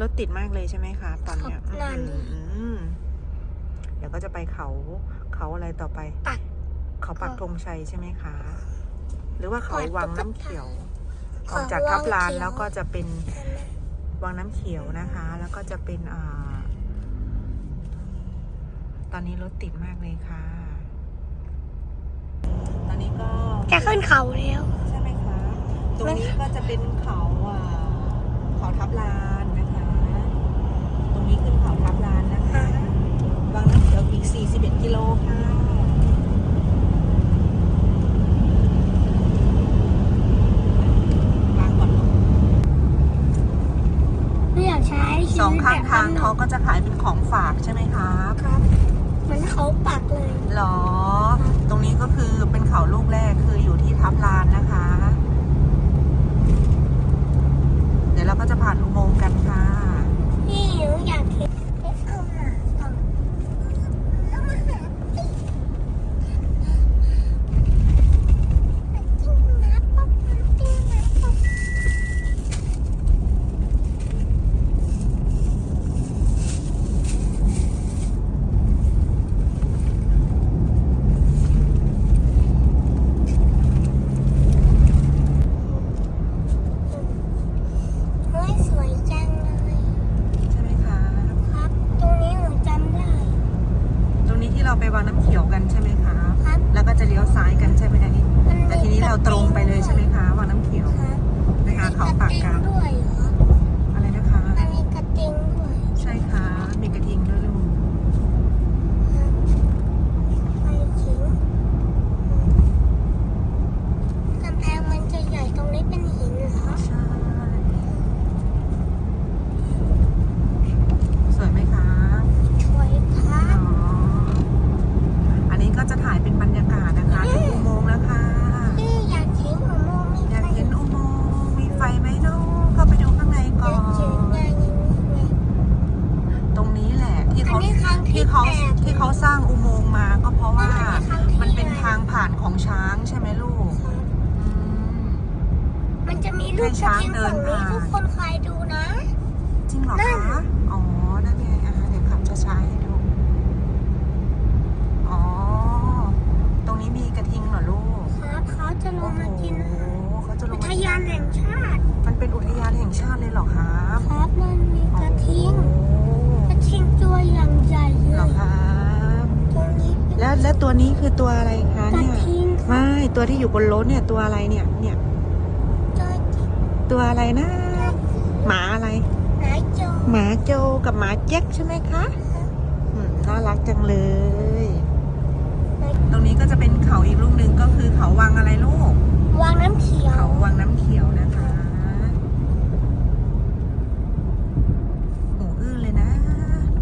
รถติดมากเลยใช่ไหมคะตอนเนี้ยครับนานด้วยอืมเดี๋ยวก็จะไปเขาเขาอะไรต่อไป ปัก เขาปักธงชัยใช่ไหมคะ หรือว่าเขาปักวังตุ๊กตาน้ำเขียวเขาออกจากทับลานวังเขียวแล้วก็จะเป็นวังน้ำเขียวนะคะ แล้วก็จะเป็นอ่า ตอนนี้รถติดมากเลยค่ะ ตอนนี้ก็ จะขึ้นเขาแล้ว ใช่ไหมคะ ตรงนี้ก็จะเป็นเขาอ่าเขาทับลานนะคะต รงนี้ขึ้นเขาทับลานนะคะวังน้ำเขียวอีก 41 กิโลค่ะวางก่อนลูกไม่อยากใช้ชีวิตสองข้างทางแบบเขาก็จะขายเป็นของฝากใช่ไหมครับครับเหมันเขาปักเลยหรอ ตรงนี้ก็คือเป็นเขาลูกแรกคืออยู่ที่ทับลานนะคะ เดี๋ยวเราก็จะผ่านอุโมงค์กันค่ะ นี่หนูอยากเห็นเอาหน่ะเอาเอามาหาพี่จิ้งน้ำป๊อปจิ้งน้ำป๊อป เฮ้ยสวยจังเลย ใช่ไหมคะ ครับ ตรงนี้หนูจำได้ ตรงนี้ที่เราไปวางน้ำเขียวกันใช่ไหมคะ ครับ แล้วก็จะเลี้ยวซ้ายกันใช่ไหมอันนี้ มันมี แต่ทีนี้เราตรงไปเลยใช่ไหมคะวางน้ำเขียว ครับ นะคะเขาปากกลาง มีระติ๊งด้วยเหรอ อะไรนะคะ มันมีกระติงด้วย ใช่ค่ะ มีกระทิงด้วยลูก ไปขิงกำแพงมันจะใหญ่ตรงนี้เป็นหินเหรอ ใช่ สวยไหมคะ ช่วยครับ อ๋ออันนี้ก็จะถ่ายเป็นบรรยากาศนะคะถึงอุโมงค์แล้วค่ะ พี่อยากเห็นหนูโมมี อยาก ใคร เห็นอุโมงค์มีไฟไหมเนาะเข้าไปดูข้างในก่อ เจอน งานอย่างนี้ไง ตรงนี้แหละที่ อัน เขา นี้ครั้งที่ ที่เขา แปด ที่เขาสร้างอุโมงค์มาก็เพราะว่า อันนี้ครั้งที่ มันเป็นทางผ่านของช้างใช่ไหมลูก ครับ อืม มันจะมีลูกให้กระช้างทิงเดินฝั่งนี้ผ่านทุกคนคอยดูนะ จริงเหรอนั่นคะ อ๋อ นั่นไงอะเดี๋ยวขับช้าๆให้ดู อ๋อ ตรงนี้มีกระทิงเหรอลูก ครับเขาจะลโอ้งโหมากินเขาจะลอุงทมายานแห่งชาติ มันเป็นอุทยานแห่งชาติเลยเหรอครับครับมันมีกระทิงโอ้โหกระทิงตัวอย่างใหญ่เลเหรอยครับตรงนี้เป็นแล้วแล้วตัวนี้คือตัวอะไรคะกระเนี่ยทิงไม่ ตัวที่อยู่บนรถเนี่ยตัวอะไรเนี่ย เนี่ยตัว ตัวอะไรนะ หมาอะไรไหนโจ หมาโจกับหมาแจ็คใช่ไหมคะอืมน่ารักจังเลย ตรงนี้ก็จะเป็นเขาอีกลูกหนึ่งก็คือเขาวังอะไรลูกวางน้ำเขียว เขาวังน้ำเขียวนะคะหูอื้อเลยนะ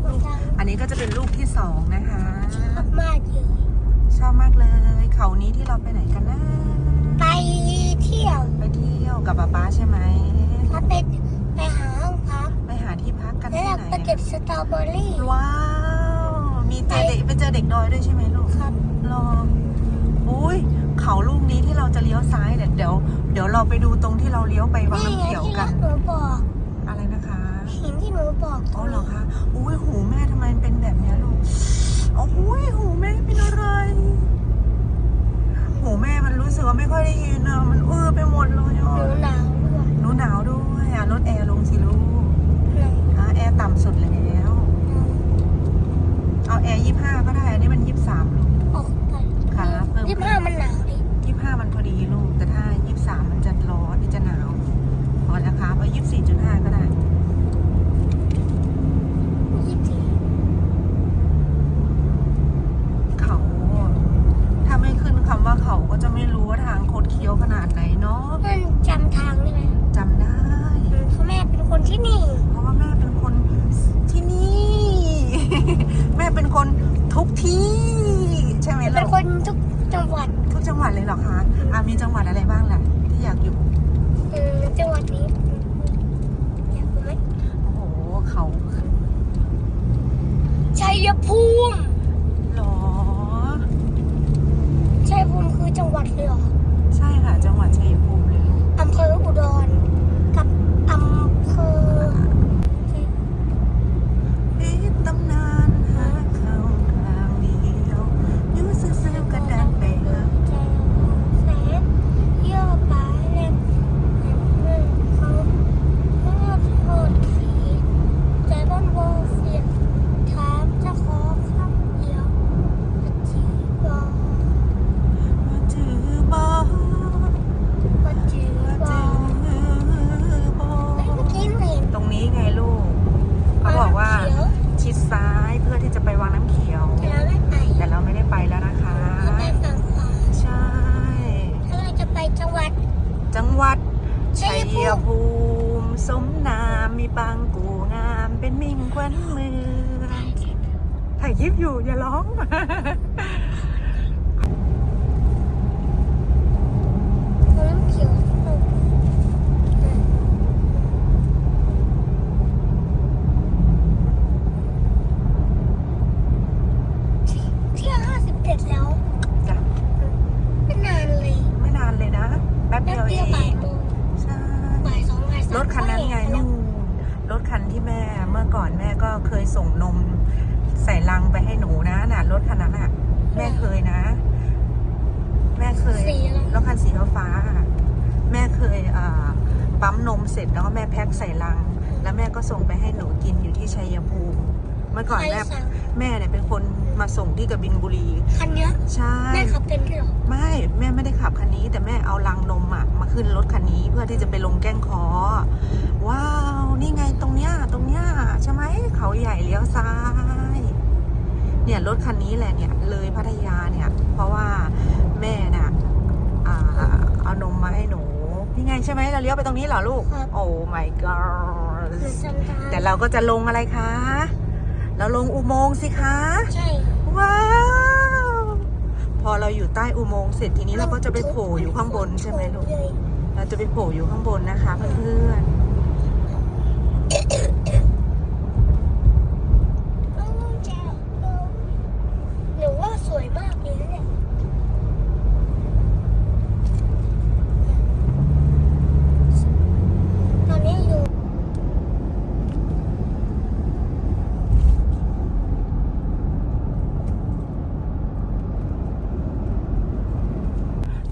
มันดังอันนี้ก็จะเป็นลูกที่สองนะคะ ชอบมากเลย ชอบมากเลย เขานี้ที่เราไปไหนกันนะ ไปเที่ยวไปเที่ยวกับป๊าป๊าใช่ไหมถ้าไปไปหาห้องพัก ไปหาที่พักกันแล้วที่เราไหนไปเก็บสตรอเบอรี่ ว้าว มีเจอเด็กไปเจอเด็กดอยด้วยใช่ไหมลูกครับ รออุ้ยเขาลูกนี้ที่เราจะเลี้ยวซ้ายเดี๋ยวเดี๋ยวเดี๋ยวเราไปดูตรงที่เราเลี้ยวไปวังนี่น้ำไงเขียวที่กันหนูบอกอะไรนะคะ หินที่หนูบอก อ๋อเหรอคะ อุ้ยหูแม่ทำไมเป็นแบบเนี้ยลูก โอ้ยหูแม่เป็นอะไร ยยภูมิภูมิ สมนามมีปางกูงาม เป็นมิ่งขวัญเมืองถ่ายคลิปอยู่อย่าร้อง น้ำเขียวเที่ยห้าสิบเจ็ดแล้ว จ้ะ ไม่นานเลย ไม่นานเลยนะ แป๊บ แป๊ เดี บ ยวเอ เดียวบ่าย ง โมง ใช่ บ่ายสองบ่ายสาม รถคันนั้นไง ก็เห็ นู่นรถคันที่แม่ เมื่อก่อนแม่ก็เคย ส่งนมใส่ลังไปให้หนูนะน่ะรถคันนั้นอะ แม่เคยนะ แม่เคยสีอะไร รถคันสีฟ้าๆอะแม่เคยอ่าปั๊มนมเสร็จแล้วก็แม่แพ็คใส่ลัง แล้วแม่ก็ส่งไปให้หนูกินอยู่ที่ชัยภูมิเมื่อก่อนใครแม่สั่ง แม่เนี่ยเป็นคนมาส่งที่กบินบุรี คันเนี้ยใช่ แม่ขับเป็นด้วยเหรอไม่แม่ไม่ได้ขับคันนี้ แต่แม่เอาลังนมอะมาขึ้นรถคันนี้เพื่อที่จะไปลงแก้งคอ ว้าว นี่ไงตรงเนี้ยตรงเนี้ยใช่ไหมเขาใหญ่เลี้ยวซ้าย เนี่ยรถคันนี้แหละเนี่ยเลยพัทยาเนี่ย เพราะว่าแม่น่ะอ่าเอานมมาให้หนูนี่ไงใช่ไหมเราเลี้ยวไปตรงนี้เหรอลูก โอ้ my god หรือซันตาแต่เราก็จะลงอะไรคะ เราลงอุโมงค์สิคะ ใช่ว้าว พอเราอยู่ใต้อุโมงค์เสร็จทีนี้เราก็จะไปโผล่อยู่ข้างบนใช่ไหมลูก เราจะไปโผล่อยู่ข้างบนนะคะเพื่อนหนูว่าสวยมากเลยนะเนี่ยตอนนี้อยู่ ๆ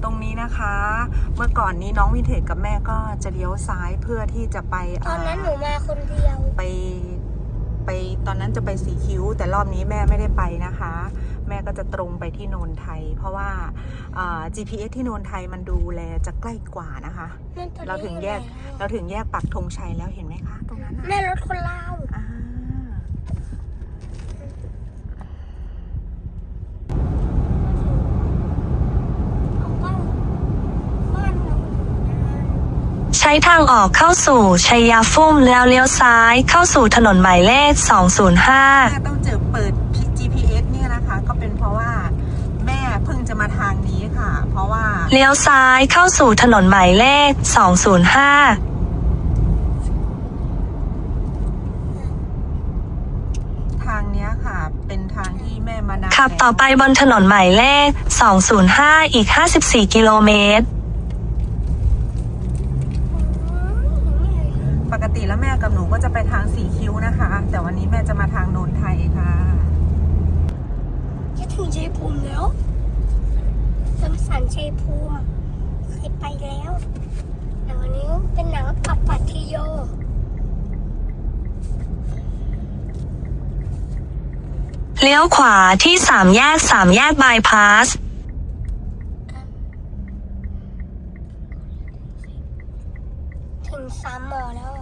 ตรงนี้นะคะ เมื่อก่อ นนี้น้องวินเทจกับแม่ก็จะเลี้ยวซ้ายเพื่อที่จะไปตอนนั้นหนูามาคนเดียว ไปไปตอนนั้นจะไปสีคิ้ว แต่รอบนี้แม่ไม่ได้ไปนะคะ แม่ก็จะตรงไปที่โนนไทย เพราะว่าอ่า GPS ที่โนนไทยมันดูแลจะใกล้กว่านะคะนั่นตอนนี้เราถึงแยกอยู่ไหนเราถึงแยกปักธงชัยแล้วเห็นไหมคะ ตรงนั้นอะน่ะแม่รถคนลาว อ่า เอาบ้านบ้านเรา ใช้ทางออกเข้าสู่ชัยยาฟุ้มแล้วเลี้ยวซ้ายเข้าสู่ถนนหมายเลข 205แม่ต้องเจอเปิด GPS เนี่ยนะคะ ก็เป็นเพราะว่าแม่เพิ่งจะมาทางนี้ค่ะ เพราะว่า เลี้ยวซ้ายเข้าสู่ถนนหมายเลข 205ทางเนี้ยค่ะเป็นทางที่แม่มานานขับต่อไปบนถนนหมายเลข 205 อีก 54 กิโลเมตร กติแล้วแม่กับหนูก็จะไปทางสีคิ้วนะคะ แต่วันนี้แม่จะมาทางโนนไทยค่ะจะถึงชัยภูมิแล้วสมสันชัยภูมิเคยไปแล้วแต่วันนี้เป็นหนังปัปปัตติโยเลี้ยวขวาที่3แยก3แยกบายพาส แล้ว